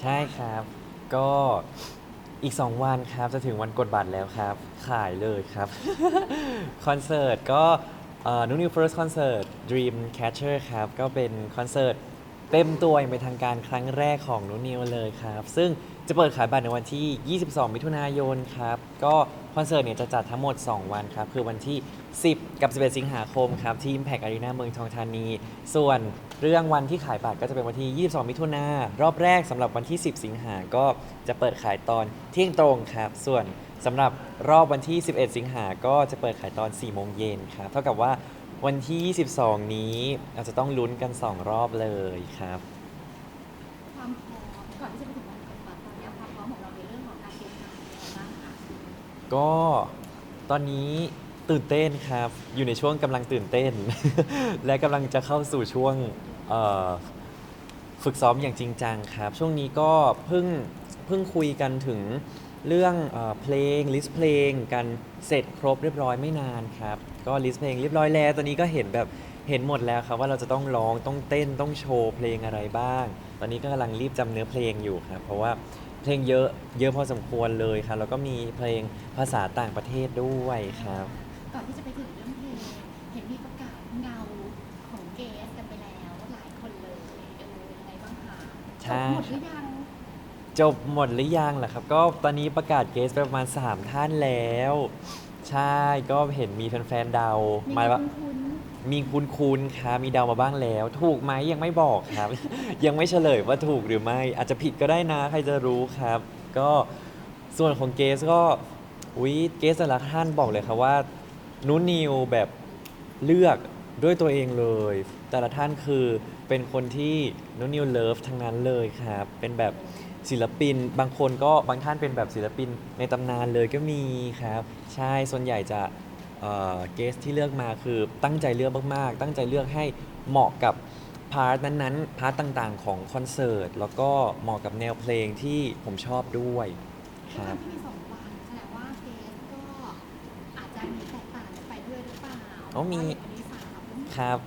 ใช่ครับ ก็อีก 2 วันครับ จะถึงวันกดบัตรแล้วครับ ขายเลยครับ คอนเสิร์ตก็นุนิวเฟิร์สคอนเสิร์ต Dream Catcher ครับ ก็เป็นคอนเสิร์ตเต็มตัวอย่างเป็นทางการครั้งแรกของนุนิวเลยครับ ซึ่งจะเปิดขายบัตรในวันที่ 22 มิถุนายนครับ ก็ คอนเสิร์ตเนี่ยจะจัดทั้งหมด 2 วันครับ คือวันที่ 10 กับ 11 สิงหาคมครับ ที่ Impact Arena เมืองทองธานี ส่วนเรื่องวันที่ขายบัตรก็จะเป็นวันที่ 22 มิถุนารอบแรกสำหรับวันที่ 10 สิงหาก็จะเปิดขายตอนเที่ยงตรงครับ ส่วนสำหรับรอบวันที่ 11 สิงหาก็จะเปิดขายตอน 4 โมงเย็นครับ เท่ากับว่าวันที่ 22 นี้อาจจะต้องลุ้นกัน 2 รอบเลยครับ ก็ตอนนี้ตื่นเต้นครับ อยู่ในช่วงกำลังตื่นเต้น และกำลังจะเข้าสู่ช่วงเอ่อฝึกซ้อมอย่างจริงจังครับ ช่วงนี้ก็เพิ่งเพิ่งคุยกันถึงเรื่องเออเพลงลิสต์เพลงกันเสร็จครบเรียบร้อยไม่นานครับ ก็ลิสต์เพลงเรียบร้อยแล้ว ตอนนี้ก็เห็นแบบเห็นหมดแล้วครับ ว่าเราจะต้องร้องต้องเต้นต้องโชว์เพลงอะไรบ้าง ตอนนี้ก็กำลังรีบจำเนื้อเพลงอยู่ครับ เพราะว่า เพลงเยอะเยอะพอสมควรเลยครับแล้วก็มีเพลงภาษาต่างประเทศด้วยครับ ก่อนที่จะไปถึงเรื่องเพลงเห็นมีประกาศเงาของเกสกันไปแล้วหลายคนเลยเออยังไงบ้างคะใช่ หมดหรือยังจบหมดหรือยังล่ะครับ ก็ตอนนี้ประกาศเกสไปประมาณ 3 ท่านแล้ว ใช่ก็เห็นมีแฟนๆเดามีมาว่า คุ้น มีคุณคุณครับมีเดามาบ้างแล้ว ถูกไหมยังไม่บอกครับ ยังไม่เฉลยว่าถูกหรือไม่ อาจจะผิดก็ได้นะใครจะรู้ครับ ก็ส่วนของเกสก็วิเกสแต่ละท่านบอกเลยครับว่านูนิวแบบเลือกด้วยตัวเองเลย แต่ละท่านคือเป็นคนที่นูนิวเลิฟทั้งนั้นเลยครับ เป็นแบบศิลปินบางคนก็บางท่านเป็นแบบศิลปินในตำนานเลยก็มีครับ ใช่ส่วนใหญ่จะ เกสที่เลือกมาคือตั้งใจเลือกมากๆ ตั้งใจเลือกให้เหมาะกับพาร์ทนั้นๆ พาร์ทต่างๆ ของคอนเสิร์ต แล้วก็เหมาะกับแนวเพลงที่ผมชอบด้วยๆคด้วยรับความที่มีสองวันแสดงว่าเกสก็อาจจะมีแตกต่างกันไปด้วยหรือเปล่าอ๋อมีเพาะว่าอย่างวันนี้สามครับ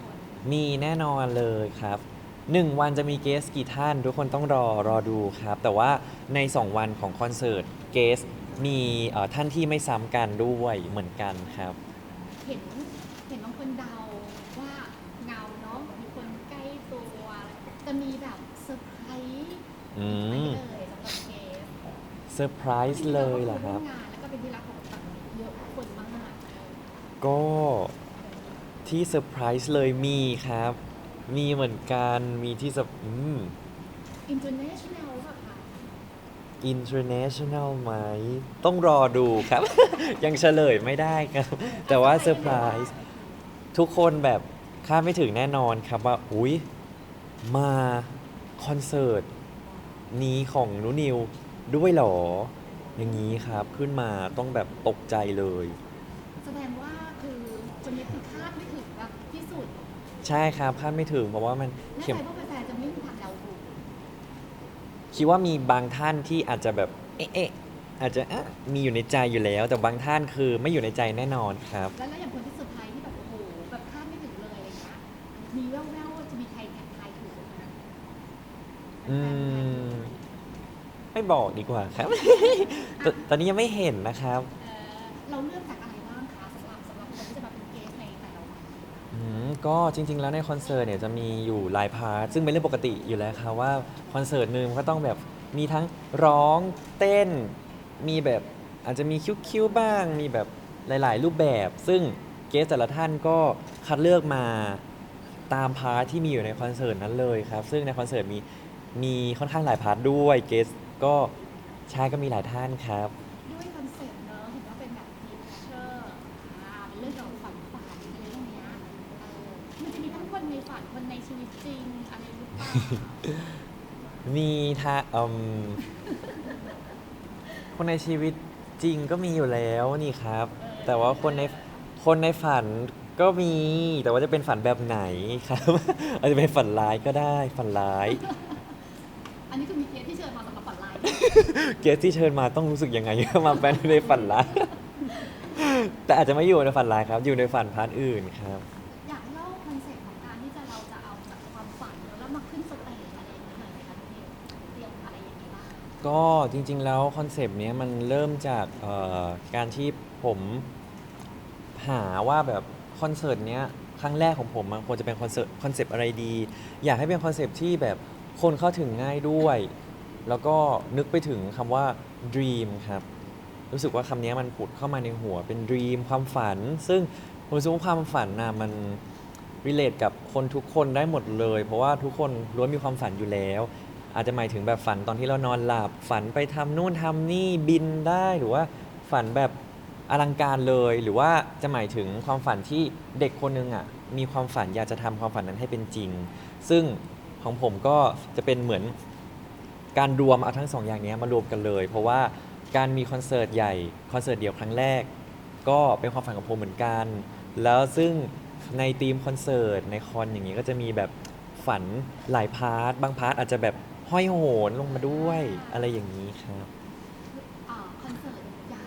มีแน่นอนเลยครับ1วันจะมีเกสกี่ท่าน ทุกคนต้องรอรอดูครับ แต่ว่าใน 2 วันของคอนเสิร์ตเกส มีเอ่อท่านที่ไม่ซ้ำกันด้วยเหมือนกันครับ เห็นเห็นบางคนเดาว่าเงาเนาะมีคนใกล้ตัว จะมีแบบเซอร์ไพรส์อืไปมเลยสำหรับเกสเซอร์ไพรส์เลยเหรอครับ งานแล้วก็เป็นที่รักของต่างเยอะคนมากก็ที่เซอร์ไพรส์เลยมีครับ มีเหมือนกันมีที่สอืม international หรือเปล่าคะ international ไหม ต้องรอดูครับ ยังเฉลยไม่ได้ครับ แต่ว่าเซอร์ไพรส์ทุกคนแบบคาดไม่ถึงแน่นอนครับว่า อุ๊ย มาคอนเสิร์ตนี้ของนุนิวด้วยเหรอ อย่างนี้ครับขึ้นมาต้องแบบตกใจเลย แสดงว่าคือคนนี้คือคาดไม่ถึงแบบที่สุดใช่ครับคาดไม่ถึงเพราะว่ามันแน่เข็มใจว่าแฟนๆจะไม่มีทางเดาถูก คิดว่ามีบางท่านที่อาจจะแบบเอ๊ะเอ๊ะอาจจะอะมีอยู่ในใจอยู่แล้ว แต่บางท่านคือไม่อยู่ในใจแน่นอนครับ แล้วแล้วอย่างคนที่เซอร์ไพรส์ที่แบบโอ้โหแบบคาดไม่ถึงเลยอะไรเงี้ยมีแว่วๆว่าจะมีใครแข่งทายถูกไหมอืม ไม่บอกดีกว่าครับ ตตอนนี้ยังไม่เห็นนะครับ เอ่อเราเลือก ก็จริง ๆ แล้วในคอนเสิร์ตเนี่ยจะมีอยู่หลายพาร์ทซึ่งเป็นเรื่องปกติอยู่แล้วครับว่าคอนเสิร์ตหนึ่งก็ต้องแบบมีทั้งร้องเต้น มีแบบอาจจะมีคิ้วๆบ้าง มีแบบหลาย ๆ รูปแบบ ซึ่งเกสแต่ละท่านก็คัดเลือกมาตามพาร์ทที่มีอยู่ในคอนเสิร์ตนั้นเลยครับ ซึ่งในคอนเสิร์ตมีมีค่อนข้างหลายพาร์ทด้วยเกสก็ใช่ก็มีหลายท่านครับ มีท่าอืมคนในชีวิตจริงก็มีอยู่แล้วนี่ครับ แต่ว่าคนในคนในฝันก็มี แต่ว่าจะเป็นฝันแบบไหนครับ อาจจะเป็นฝันร้ายก็ได้ฝันร้าย อันนี้คือมีเกสที่เชิญมาสำหรับฝันลายเกสที่เชิญมาต้องรู้สึกยังไง มาเป็นในฝันร้ายแต่อาจจะไม่อยู่ในฝันร้ายครับ อยู่ในฝันพาร์ทอื่นครับ ก็จริงๆแล้วคอนเซปต์เนี้ยมันเริ่มจากเอ่อการที่ผมหาว่าแบบคอนเสิร์ตเนี้ยครั้งแรกของผมมันควรจะเป็นคอนเสิร์ตคอนเซปต์อะไรดี อยากให้เป็นคอนเซปต์ที่แบบคนเข้าถึงง่ายด้วย แล้วก็นึกไปถึงคำว่า dream ครับ รู้สึกว่าคำนี้มันผุดเข้ามาในหัวเป็น dream ความฝัน ซึ่งผมรู้สึกว่าความฝันนะมัน relate กับคนทุกคนได้หมดเลย เพราะว่าทุกคนล้วนมีความฝันอยู่แล้ว อาจจะหมายถึงแบบฝันตอนที่เรานอนหลับ ฝันไปทำนู่นทำนี่บินได้หรือว่าฝันแบบอลังการเลย หรือว่าจะหมายถึงความฝันที่เด็กคนหนึงอะมีความฝันอยากจะทำความฝันนั้นให้เป็นจริง ซึ่งของผมก็จะเป็นเหมือนการรวมเอาทั้งสองอย่างเนี้ยมารวมกันเลย เพราะว่าการมีคอนเสิร์ตใหญ่คอนเสิร์ตเดี่ยวครั้งแรก ก็เป็นความฝันของผมเหมือนกัน แล้วซึ่งในทีมคอนเสิร์ตในคอนอย่างนี้ก็จะมีแบบฝันหลายพาร์ท บางพาร์ทอาจจะแบบ ห้อยโหนลงมาด้วยอะไรอย่างนี้ครับเอ่อคอนเสิร์ตใหญ่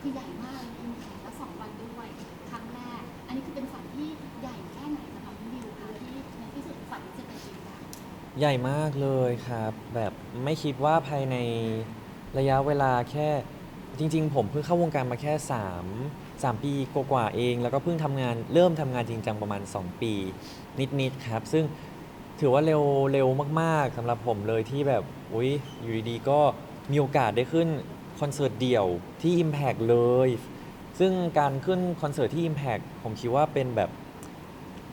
คือใหญ่มากอิมแพคและสองวันด้วยครั้งแรก อันนี้คือเป็นฝันที่ใหญ่แค่ไหนสำหรับพี่วิวคะที่ในที่สุดฝันจะเป็นจริงได้ใหญ่มากเลยครับ แบบไม่คิดว่าภายในระยะเวลาแค่จริง ๆ ผมเพิ่งเข้าวงการมาแค่ 3 3 ปีกว่าๆเอง แล้วก็เพิ่งทำงานเริ่มทำงานจริงจังประมาณ 2 ปี นิด ๆ ครับ ซึ่ง ถือว่าเร็วเร็วมากๆสำหรับผมเลยที่แบบอุ้ยอยู่ดีๆก็มีโอกาสได้ขึ้นคอนเสิร์ตเดี่ยวที่ Impact เลย ซึ่งการขึ้นคอนเสิร์ตที่ Impact ผมคิดว่าเป็นแบบ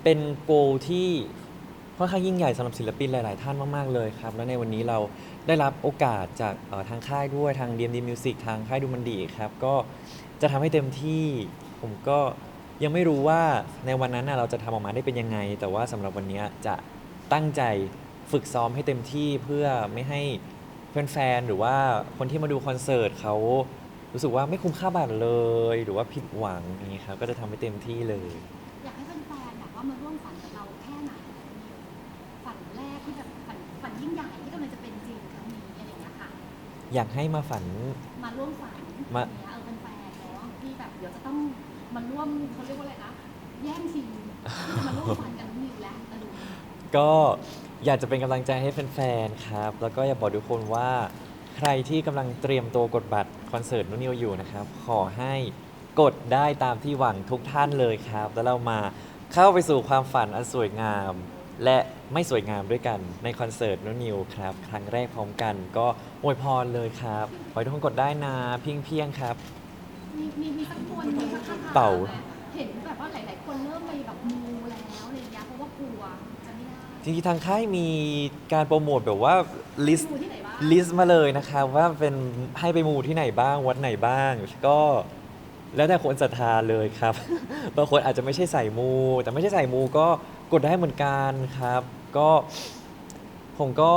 เป็นโกที่ค่อนข้างยิ่งใหญ่สำหรับศิลปินหลาย ๆ ท่านมาก ๆ เลยครับ แล้วในวันนี้เราได้รับโอกาสจากทางค่ายด้วยทาง DMD Music ทางค่ายดูมันดีครับ ก็จะทำให้เต็มที่ผมก็ยังไม่รู้ว่าในวันนั้นเราจะทำออกมาได้เป็นยังไง แต่ว่าสำหรับวันนี้จะ ตั้งใจฝึกซ้อมให้เต็มที่เพื่อไม่ให้แฟนๆหรือว่าคนที่มาดูคอนเสิร์ตเขารู้สึกว่าไม่คุ้มค่าบัตรเลย หรือว่าผิดหวังอย่างนี้ครับก็จะทำให้เต็มที่เลย อยากให้แฟนๆแบบว่ามาร่วมฝันกับเราแค่ไหนคะพี่วิวฝันแรกที่แบบฝันฝันยิ่งใหญ่ที่กำลังจะเป็นจริงครั้งนี้อะไรอย่างเงี้ยค่ะ อยากให้มาฝัน มาร่วมฝันมาอย่างเงี้ยเออเป็นแฟนเนาะที่แบบเดี๋ยวจะต้องมาร่วมเขาเรียกว่าอะไรนะแย่งชิงที่จะมาร่วมฝันกับน้องนิวแล้วเออ ก็อยากจะเป็นกำลังใจให้แฟนๆ ครับ แล้วก็อยากบอกทุกคนว่าใครที่กำลังเตรียมตัวกดบัตรคอนเสิร์ตนุนิวอยู่นะครับ ขอให้กดได้ตามที่หวังทุกท่านเลยครับ แล้วเรามาเข้าไปสู่ความฝันอันสวยงาม และไม่สวยงามด้วยกันในคอนเสิร์ตนุนิวครับ ครั้งแรกพร้อมกันก็อวยพรเลยครับขอให้ทุกคนกดได้นะเพียงเพียงๆครับ มีมีมีสักคนที่สักท่าทงเป่า เห็นแบบว่าหลาย ๆ คนเริ่มไปแบบมูแล้วอะไรอย่างเงี้ยเพราะว่ากลัว จะไม่ได้จริงๆทางค่ายมีการโปรโมทแบบว่าลิสต์มูที่ไหนบ้างลิสต์มาเลยนะครับว่าเป็นให้ไปมูที่ไหนบ้างวัดไหนบ้าง ก็แล้วแต่คนศรัทธาเลยครับ บางคนอาจจะไม่ใช่ใส่มู แต่ไม่ใช่ใส่มูก็กดได้เหมือนกันครับ ก็ผมก็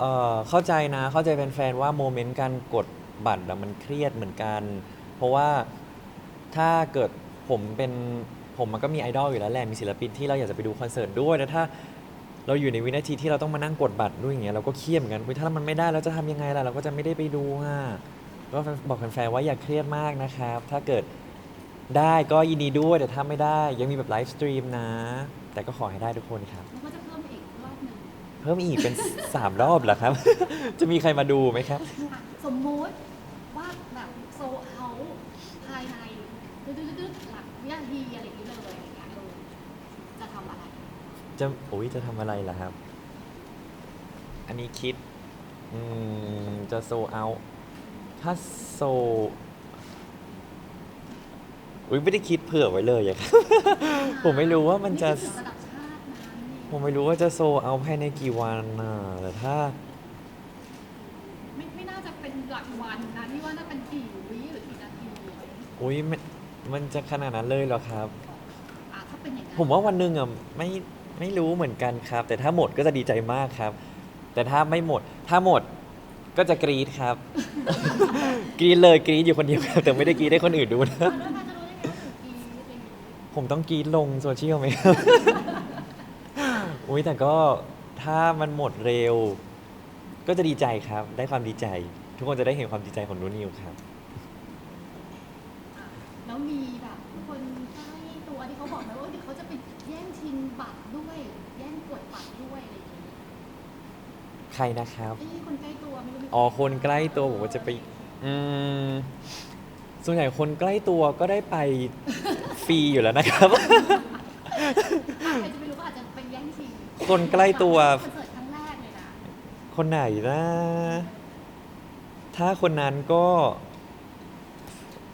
เอ่อเข้าใจนะ เข้าใจแฟนๆว่าโมเมนต์การกดบัตรอะมันเครียดเหมือนกัน เพราะว่าถ้าเกิดผมเป็นผมมันก็มีไอดอลอยู่แล้วแหละมีศิลปินที่เราอยากจะไปดูคอนเสิร์ตด้วยแล้วถ้า เราอยู่ในวินาทีที่เราต้องมานั่งกดบัตรด้วยอย่างเงี้ยเราก็เครียดเหมือนกันอุ๊ยถ้ามันไม่ได้เราจะทำยังไงล่ะเราก็จะไม่ได้ไปดูอะก็บอกแฟนๆว่าอย่าเครียดมากนะครับ ถ้าเกิดได้ก็ยินดีด้วยแต่ถ้าไม่ได้ยังมีแบบไลฟ์สตรีมนะ แต่ก็ขอให้ได้ทุกคนครับแล้วก็จะเพิ่มอีกรอบหนึ่งเพิ่มอีกเป็น 3 รอบเหรอครับ จะมีใครมาดูไหมครับอะสมมุติว่าแบบโซเอาภายในดืดๆๆหลักวินาทีอะไรอย่างนี้เลยอะไรอย่างเงี้ยเออจะทำอะไร จะโอ้ยจะทำอะไรล่ะครับ อันนี้คิด อืม จะโซเอา ถ้าโซ อุ้ยไม่ได้คิดเผื่อไว้เลยอะครับ ผมไม่รู้ว่ามันจะ นี่คือระดับชาตินะนี่ผมไม่รู้ว่าจะโซเอาภายในกี่วันน่ะแต่ถ้า ไม่ไม่น่าจะเป็นหลักวันนะนี่ว่าน่าเป็นกี่วิหรือกี่นาทีอุ้ยมันมันจะขนาดนั้นเลยเหรอครับ อะถ้าเป็นอย่างนั้นผมว่าวันหนึ่งอะไม่ ไม่รู้เหมือนกันครับ แต่ถ้าหมดก็จะดีใจมากครับ แต่ถ้าไม่หมด ถ้าหมดก็จะกรี๊ดครับ กรี๊ดเลยกรี๊ดอยู่คนเดียวครับแต่ไม่ได้กรี๊ดให้คนอื่นดูนะ ผมต้องกรี๊ดลงโซเชียลไหมครับ อุ้ยแต่ก็ถ้ามันหมดเร็ว ก็จะดีใจครับ ได้ความดีใจ ทุกคนจะได้เห็นความดีใจของนูนิวครับ อะแล้วมีแบบคนใกล้ตัวที่เขาบอกไหมว่าเดี๋ยวเขาจะไปแย่งชิงบัตรด้วย แย่งกดบัตรด้วยอะไรอย่างงี้ ใครนะครับ เอ้ยคนใกล้ตัวไม่รู้มีอ๋อคนใกล้ตัวผมว่าจะไป อืม ส่วนใหญ่คนใกล้ตัวก็ได้ไปฟรีอยู่แล้วนะครับ ใครจะไปรู้ว่าอาจจะเป็นแย่งชิงคนใกล้ตัว คอนเสิร์ตครั้งแรกเลยนะคนไหนนะ ถ้าคนนั้นก็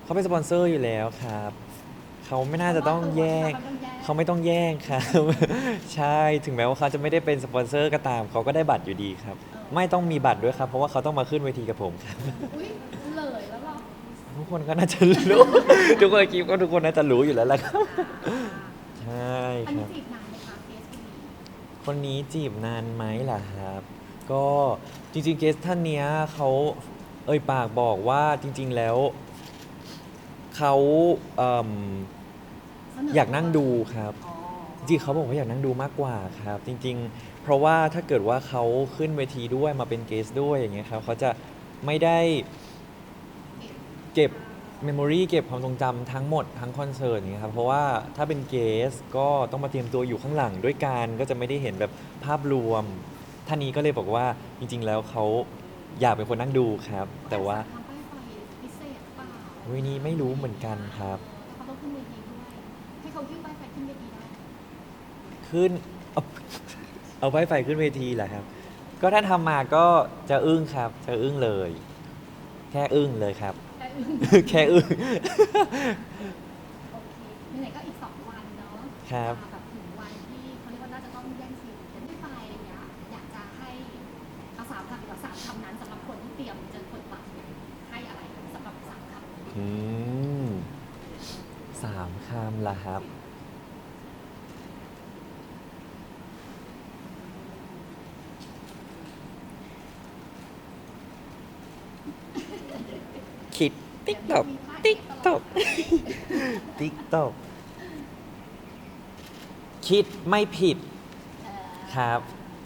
เขาเป็นสปอนเซอร์อยู่แล้วครับ เขาไม่น่าจะต้องแย่งเขาไม่ต้องแย่งครับ ใช่ถึงแม้ว่าเขาจะไม่ได้เป็นสปอนเซอร์ก็ตาม เขาก็ได้บัตรอยู่ดีครับ ไม่ต้องมีบัตรด้วยครับ เพราะว่าเขาต้องมาขึ้นเวทีกับผมครับ อุ้ยเลยแล้วเหรอทุกคนก็น่าจะรู้ ทุกคนคิดก็ทุกคนน่าจะรู้อยู่แล้วแหละครับ ใช่อันคนี้รับ จีบนานไหมคะเกสพีคนนี้จีบนานไหมล่ะครับ ก็จริงๆเกสท่านเนี้ยเขาเอ่ยปากบอกว่าจริง ๆแล้วเขาเอิ่ม อยากนั่งดูครับอ๋อจริงๆเขาบอกว่าอยากนั่งดูมากกว่าครับ จริง ๆ เพราะว่าถ้าเกิดว่าเขาขึ้นเวทีด้วยมาเป็นเกสด้วยอย่างเงี้ยครับเขาจะไม่ได้เก็บเมมโมรีเก็บความทรงจำทั้งหมดทั้งคอนเสิร์ตอย่างเงี้ยครับเพราะว่าถ้าเป็นเกสก็ต้องมาเตรียมตัวอยู่ข้างหลังด้วยกันก็จะไม่ได้เห็นแบบภาพรวม ท่านนี้ก็เลยบอกว่าจริง ๆ แล้วเขาอยากเป็นคนนั่งดูครับ แต่ว่าทำป้ายไฟพิเศษเปล่า วันนี้ไม่รู้เหมือนกันครับ ให้เขายื่นป้ายไฟขึ้นเวทีได้ขึ้นเอาเอาไฟไฟขึ้นเวทีแหละครับ ก็ถ้าทำมาก็จะอึ้งครับ จะอึ้งเลย แค่อึ้งเลยครับ แต่อึ้งแค่อึ้ง โอเคไหนๆก็อีกสองวันเนาะครับอ่าแบบถึงวันที่เขาเรียกว่าน่าจะต้องแย่งชิงกันได้ไปอะไรเงี้ยอยากจะให้เอาสามคำดีกว่าสามคำนั้นสำหรับคนที่เตรียมจะกดบัตรเนี่ยให้อะไรสำหรับสามคำอืมสามคำ ละครับ คิดติ๊กตอกติ๊กตอกติ๊กตอกคิดไม่ผิดครับ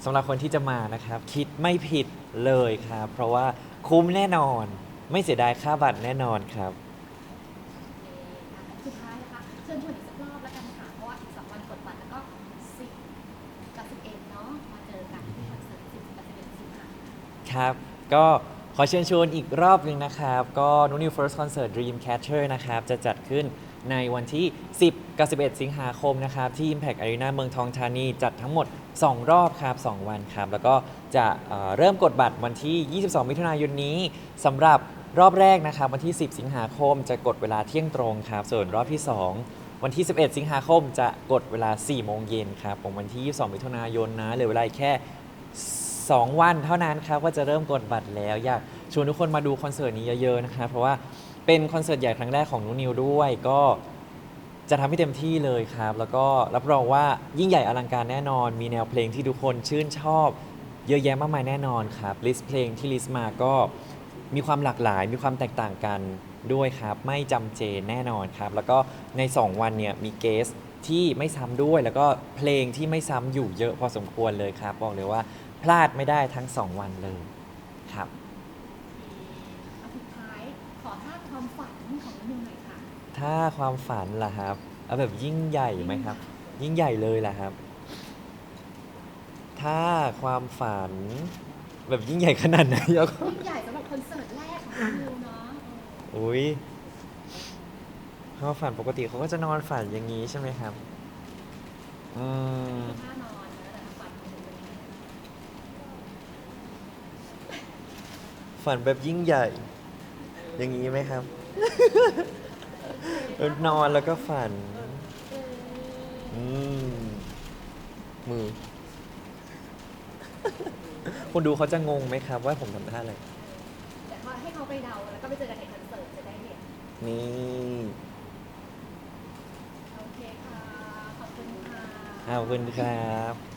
สำหรับคนที่จะมานะครับ คิดไม่ผิดเลยครับ เพราะว่าคุ้มแน่นอน ไม่เสียดายค่าบัตรแน่นอนครับ ครับ ก็ขอเชิญชวนอีกรอบหนึ่งนะครับ ก็นุนิว First Concert Dreamcatcher นะครับ จะจัดขึ้นในวันที่ 10 กับ 11 สิงหาคมนะครับ ที่ Impact Arena เมืองทองธานี จัดทั้งหมด 2 รอบครับ 2 วันครับ แล้วก็จะเอ่อเริ่มกดบัตรวันที่ 22 มิถุนายนนี้สำหรับรอบแรกนะครับ วันที่ 10 สิงหาคมจะกดเวลาเที่ยงตรงครับ ส่วนรอบที่ 2 วันที่ 11 สิงหาคมจะกดเวลา 4 โมงเย็นครับผมวันที่ 22 มิถุนายนนะเหลือเวลาอีกแค่ 2 วันเท่านั้นครับก็จะเริ่มกดบัตรแล้ว อยากชวนทุกคนมาดูคอนเสิร์ตนี้เยอะๆนะครับเพราะว่าเป็นคอนเสิร์ตใหญ่ครั้งแรกของนุนิวด้วยก็จะทำให้เต็มที่เลยครับ แล้วก็รับรองว่ายิ่งใหญ่อลังการแน่นอน มีแนวเพลงที่ทุกคนชื่นชอบ เยอะแยะมากมายแน่นอนครับลิสต์เพลงที่ลิสต์มาก็มีความหลากหลาย มีความแตกต่างกันด้วยครับ ไม่จำเจแน่นอนครับ แล้วก็ใน 2 วันเนี่ยมีเกสที่ไม่ซ้ำด้วย แล้วก็เพลงที่ไม่ซ้ำอยู่เยอะพอสมควรเลยครับ บอกเลยว่า พลาดไม่ได้ทั้ง 2 วันเลยครับ เอาสุดท้ายขอท่าความฝันของนิวหน่อยค่ะถ้าความฝันล่ะครับเอาแบบยิ่งใหญ่ไหมครับ ยิ่งใหญ่เลยล่ะครับ ถ้าความฝัน แบบยิ่งใหญ่ขนาดไหนเอายิ่งใหญ่สำหรับคอนเสิร์ตแรกของนิวเนาะอุ้ยความฝันปกติเขาก็จะนอนฝันอย่างนี้ใช่ไหมครับอืมท่านอนนะแต่ฝันของนิวเป็นยังไง ฝันแบบยิ่งใหญ่ อย่างนี้ไหมครับเออนอนแล้วก็ฝัน อืม มือ คนดูเขาจะงงไหมครับ ว่าผมทำท่าอะไร แต่ว่าให้เขาไปเดาแล้วก็ไปเจอกันในคอนเสิร์ตจะได้เห็นนี่ โอเคค่ะ ขอบคุณค่ะ ขอบคุณครับ